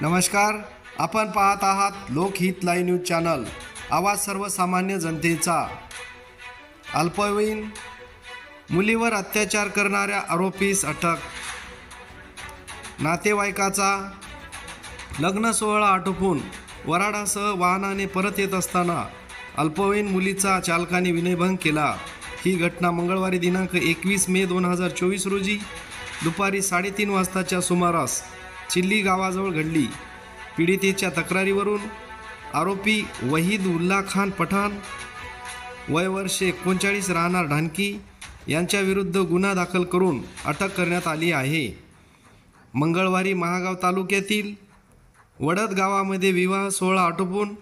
नमस्कार. आपण पाहत आहात लोकहित लाईव्ह न्यूज चॅनल. आवाज सर्वसामान्य जनतेचा. अल्पवयीन मुलीवर अत्याचार करणाऱ्या आरोपीस अटक. नातेवाईकाचा लग्न सोहळा आटोपून वराडासह वाहनाने परत येत असताना अल्पवयीन मुलीचा चालकाने विनयभंग केला. ही घटना मंगळवारी दिनांक एकवीस मे दोन हजार चोवीस रोजी दुपारी साडेतीन वाजताच्या सुमारास चिल्ली गावाजवळ घडली. पीडितेच्या तक्रारीवरून आरोपी वहीद उल्ला खान पठाण वय वर्ष एकोणचाळीस राहणार ढानकी यांच्याविरुद्ध गुन्हा दाखल करून अटक करण्यात आली आहे. मंगळवारी महागाव तालुक्यातील वडद गावामध्ये विवाह सोहळा आटोपून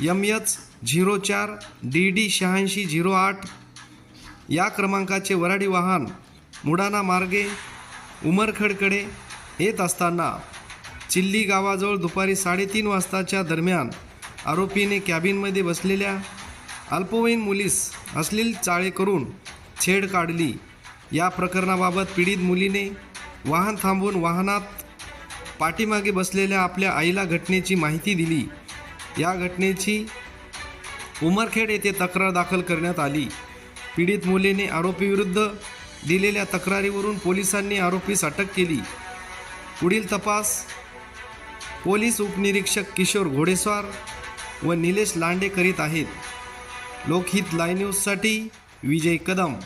यम एच झिरो चार डी डी शहाऐंशी झिरो आठ या क्रमांकाचे वराडी वाहन मुडाना मार्गे उमरखडकडे येत असताना चिल्ली गावाजवळ दुपारी साडेतीन वाजताच्या दरम्यान आरोपीने कॅबिनमध्ये बसलेल्या अल्पवयीन मुलीस अश्लील चाळे करून छेड काढली. या प्रकरणाबाबत पीडित मुलीने वाहन थांबवून वाहनात पाठीमागे बसलेल्या आपल्या आईला घटनेची माहिती दिली. या घटनेची उमरखेड येथे तक्रार दाखल करण्यात आली. पीडित मुलीने आरोपीविरुद्ध दिलेल्या तक्रारीवरून पोलिसांनी आरोपीस अटक केली. पुढील तपास पोलीस उपनिरीक्षक किशोर घोडेस्वार व निलेश लांडे करीत आहेत. लोकहित लाय न्यूजसाठी विजय कदम.